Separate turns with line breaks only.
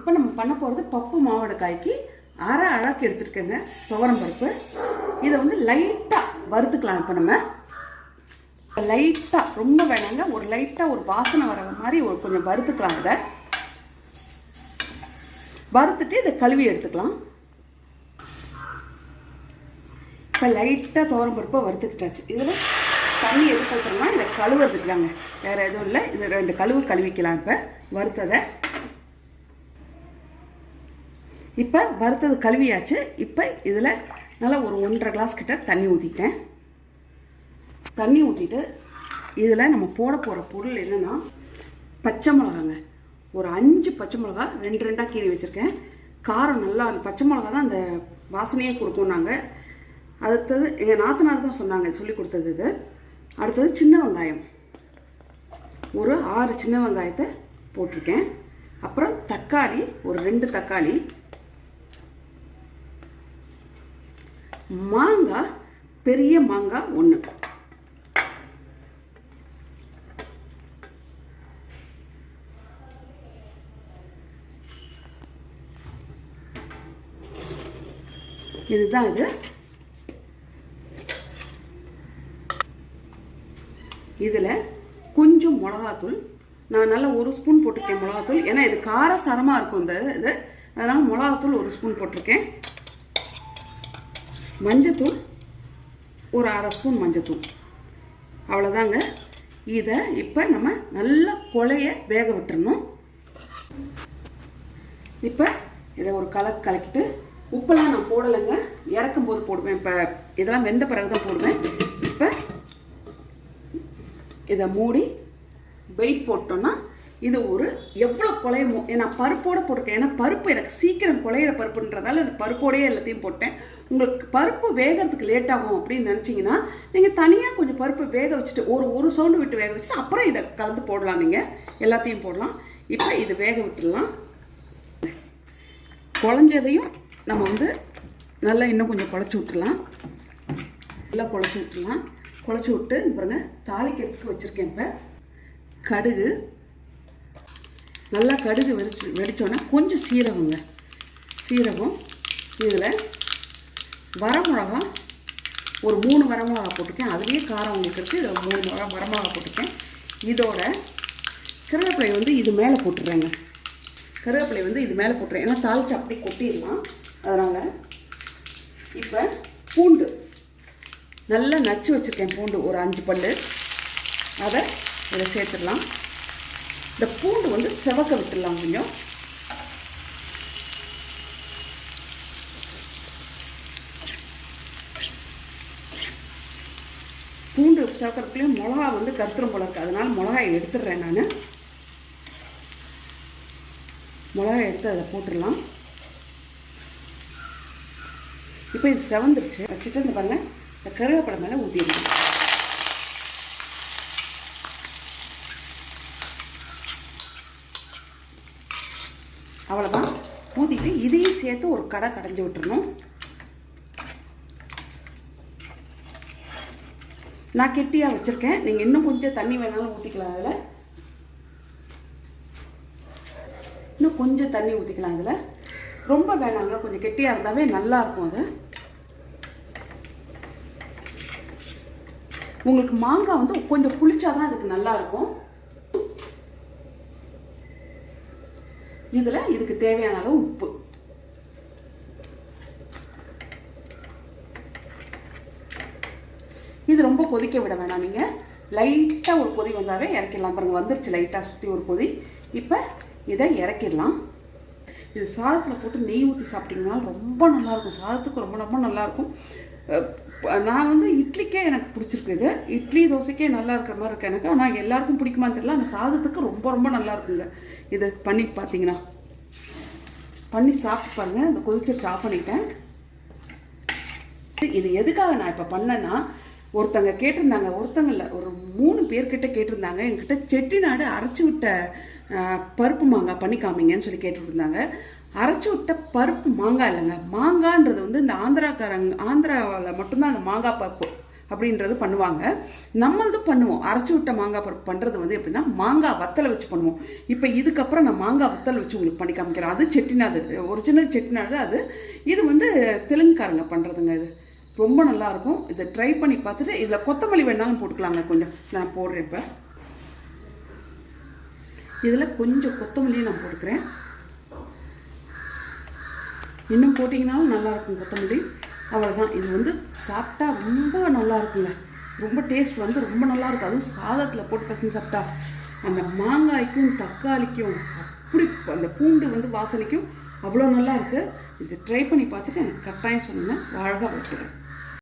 இப்போ நம்ம பண்ண போகிறது பப்பு மாவோட காய்க்கு அரை அழகு எடுத்துருக்கேங்க துவரம் பருப்பு. இதை வந்து லைட்டாக வறுத்துக்கலாம் இப்போ நம்ம. லைட்டாக ரொம்ப வேணாங்க ஒரு லைட்டாக ஒரு வாசனை வர மாதிரி ஒரு கொஞ்சம் வறுத்துக்கலாம் இதை. வறுத்துட்டு இதை கழுவி எடுத்துக்கலாம். இப்போ லைட்டாக துவரம் பருப்பை வறுத்துக்கிட்டாச்சு. இதில் தண்ணி எது போட்டுருமா இதை எடுத்துக்கலாங்க வேறு எதுவும் இல்லை. இது ரெண்டு கழுவு கழுவிக்கலாம் இப்போ வறுத்ததை. இப்போ வறுத்தது கழுவியாச்சு. இப்போ இதில் நல்லா ஒரு ஒன்றரை கிளாஸ் கிட்ட தண்ணி ஊற்றிட்டேன் தண்ணி ஊற்றிட்டு இதில் நம்ம போட போகிற பொருள் என்னென்னா பச்சை மிளகாங்க. ஒரு அஞ்சு பச்சை மிளகா ரெண்டு ரெண்டாக கீறி வச்சுருக்கேன். காரம் நல்லா அந்த பச்சை மிளகா தான் அந்த வாசனையே கொடுக்கும் நாங்கள் அடுத்தது எங்கள் நாத்தனார் தான் சொன்னாங்க சொல்லி கொடுத்தது இது. அடுத்தது சின்ன வெங்காயம். ஒரு ஆறு சின்ன வெங்காயத்தை போட்டிருக்கேன். அப்புறம் தக்காளி ஒரு ரெண்டு தக்காளி மாங்காய் பெரிய மாங்காய் ஒன்று இதுதான் இது. இதில் கொஞ்சம் மிளகாத்தூள். நான் நல்லா ஒரு ஸ்பூன் போட்டிருக்கேன் மிளகாத்தூள். ஏன்னா இது காரசாரமாக இருக்கும் இந்த இது. அதனால் மிளகாத்தூள் ஒரு ஸ்பூன் போட்டிருக்கேன். மஞ்சத்தூள் ஒரு அரை ஸ்பூன் மஞ்சத்தூள். அவ்வளோதாங்க இதை இப்போ நம்ம நல்லா கொலைய வேக விட்டுறணும். இப்போ இதை ஒரு கலக்கு கலக்கிட்டு உப்பெல்லாம் நான் போடலைங்க. இறக்கும் போது போடுவேன். இப்போ இதெல்லாம் வெந்த பிறகு தான் போடுவேன். இப்போ இதை மூடி வெயிட் போட்டோன்னா இது ஒரு எவ்வளோ குலையுமோ ஏன்னா பருப்போடு போட்டிருக்கேன். ஏன்னா பருப்பு எனக்கு சீக்கிரம் குலையிற பருப்புன்றதால அது பருப்போடையே எல்லாத்தையும் போட்டேன். உங்களுக்கு பருப்பு வேகிறதுக்கு லேட் ஆகும் அப்படின்னு நினச்சிங்கன்னா நீங்கள் தனியாக கொஞ்சம் பருப்பு வேக வச்சுட்டு ஒரு ஒரு சவுண்டு விட்டு வேக வச்சுட்டு அப்புறம் இதை கலந்து போடலாம் நீங்கள் எல்லாத்தையும் போடலாம். இப்போ இது வேக விட்டுடலாம். குழஞ்சதையும் நம்ம வந்து நல்லா இன்னும் கொஞ்சம் குழச்சி விட்டுலாம் நல்லா குழச்சி விட்டுலாம் குழச்சி விட்டு பாருங்கள் தாளிக்கிறதுக்கு வச்சுருக்கேன் இப்போ. கடுகு நல்லா கடுகு வெடிச்சு வெடித்தோன்னா கொஞ்சம் சீரகங்க. சீரகம் இதில் வரமிளகா ஒரு மூணு வரமிளகா போட்டிருக்கேன். அதுலேயே காரம் உங்களுக்கு இருக்குது இதில் மூணு மிளகா வரமிளகா போட்டிருக்கேன். இதோட கருவேப்பிலை வந்து இது மேலே போட்டுடுறேங்க கருவேப்பிலை வந்து இது மேலே போட்டுறேன். ஏன்னா தாளிச்சு அப்படியே கொட்டிடலாம். அதனால் இப்போ பூண்டு. நல்லா நச்சு வச்சுருக்கேன் பூண்டு. ஒரு அஞ்சு பல் அதை இதில் சேர்த்துடலாம். இந்த பூண்டு வந்து செவக்க விட்டுடலாம் கொஞ்சம். பூண்டு சேர்க்கறதுக்குள்ளேயும் மிளகா வந்து கருத்துரும் போல இருக்கு. அதனால மிளகாய் எடுத்துடுறேன் நான். மிளகாய் எடுத்து அதை போட்டுடலாம். இப்போ இது செவந்துருச்சு. வச்சுட்டு இந்த பாருங்க இந்த கருவேப்பிலை மேலே ஊற்றிடலாம் அவ்வளோதான் ஊற்றிட்டு இதையும் சேர்த்து ஒரு கடை கடைஞ்சி விட்டுருணும் நான் கெட்டியாக வச்சுருக்கேன். நீங்கள் இன்னும் கொஞ்சம் தண்ணி வேணாலும் ஊற்றிக்கலாம் அதில் இன்னும் கொஞ்சம் தண்ணி ஊற்றிக்கலாம் அதில் ரொம்ப வேணாங்க. கொஞ்சம் கெட்டியாக இருந்தாவே நல்லா இருக்கும் அது. உங்களுக்கு மாங்காய் வந்து கொஞ்சம் புளிச்சாதான் அதுக்கு நல்லாயிருக்கும் இதில் இதுக்கு தேவையான அளவு உப்பு. இது ரொம்ப கொதிக்க விட வேணாம் நீங்கள் லைட்டாக ஒரு கொதி வந்தாவே இறக்கிடலாம். பாருங்கள் வந்துருச்சு லைட்டாக சுற்றி ஒரு கொதி. இப்போ இதை இறக்கிடலாம். இது சாதத்தில் போட்டு நெய் ஊற்றி சாப்பிட்டிங்கன்னா ரொம்ப நல்லாயிருக்கும் சாதத்துக்கு ரொம்ப ரொம்ப நல்லாயிருக்கும் நான் வந்து இட்லிக்கே எனக்கு பிடிச்சிருக்கு இது இட்லி தோசைக்கே நல்லா இருக்கிற மாதிரி இருக்கு எனக்கு. ஆனால் எல்லாருக்கும் பிடிக்குமான்னு தெரியல. ஆனால் சாதத்துக்கு ரொம்ப ரொம்ப நல்லா இருக்குங்க. இது பண்ணி பார்த்தீங்கன்னா. பண்ணி சாப்பிட்டு பாருங்க. இந்த கொதிச்சு ஆஃப் பண்ணிட்டேன். இது எதுக்காக நான் இப்போ பண்ணேன்னா ஒருத்தங்க கேட்டிருந்தாங்க ஒருத்தங்க இல்லை ஒரு மூணு பேர்கிட்ட கேட்டிருந்தாங்க. என்கிட்ட செட்டிநாடு அரைச்சி விட்ட பருப்பு மாங்காய் பண்ணி காமிங்கன்னு சொல்லி கேட்டுருந்தாங்க. அரைச்சி விட்ட பருப்பு மாங்காய் இல்லைங்க. மாங்கான்றது வந்து இந்த ஆந்திராக்காரங்க ஆந்திராவில் மட்டும்தான் அந்த மாங்காய் பருப்பு அப்படின்றது பண்ணுவாங்க. நம்மளது பண்ணுவோம். அரைச்சி விட்ட மாங்காய் பருப்பு பண்ணுறது வந்து எப்படின்னா மாங்காய் வத்தலை வச்சு பண்ணுவோம். இப்போ இதுக்கப்புறம் நான் மாங்காய் வத்தலை வச்சு உங்களுக்கு பண்ணி காமிக்கிறேன். அது செட்டிநாடு ஒரிஜினல் செட்டிநாடு அது. இது வந்து தெலுங்குக்காரங்க பண்ணுறதுங்க இது. ரொம்ப நல்லாயிருக்கும் இதை ட்ரை பண்ணி பார்த்துட்டு இதில் கொத்தமல்லி வேணாலும் போட்டுக்கலாங்க கொஞ்சம். நான் போடுறேன் இப்போ. இதில் கொஞ்சம் கொத்தமல்லியும் நான் போட்டுக்கிறேன். இன்னும் போட்டிங்கனாலும் நல்லாயிருக்கும் கொத்தமல்லி. அவ்வளோதான் இது வந்து சாப்பிட்டா ரொம்ப நல்லா இருக்குங்க ரொம்ப டேஸ்ட் வந்து ரொம்ப நல்லா இருக்கும் அதுவும் சாதத்தில் போட்டு பசங்க சாப்பிட்டா அந்த மாங்காய்க்கும் தக்காளிக்கும் அப்படி அந்த பூண்டு வந்து வாசனைக்கும் அவ்வளோ நல்லா இருக்குது இது ட்ரை பண்ணி பார்த்துட்டு எனக்கு கட்டாயம் சொன்னேன் வாழ்க வச்சுருக்கேன்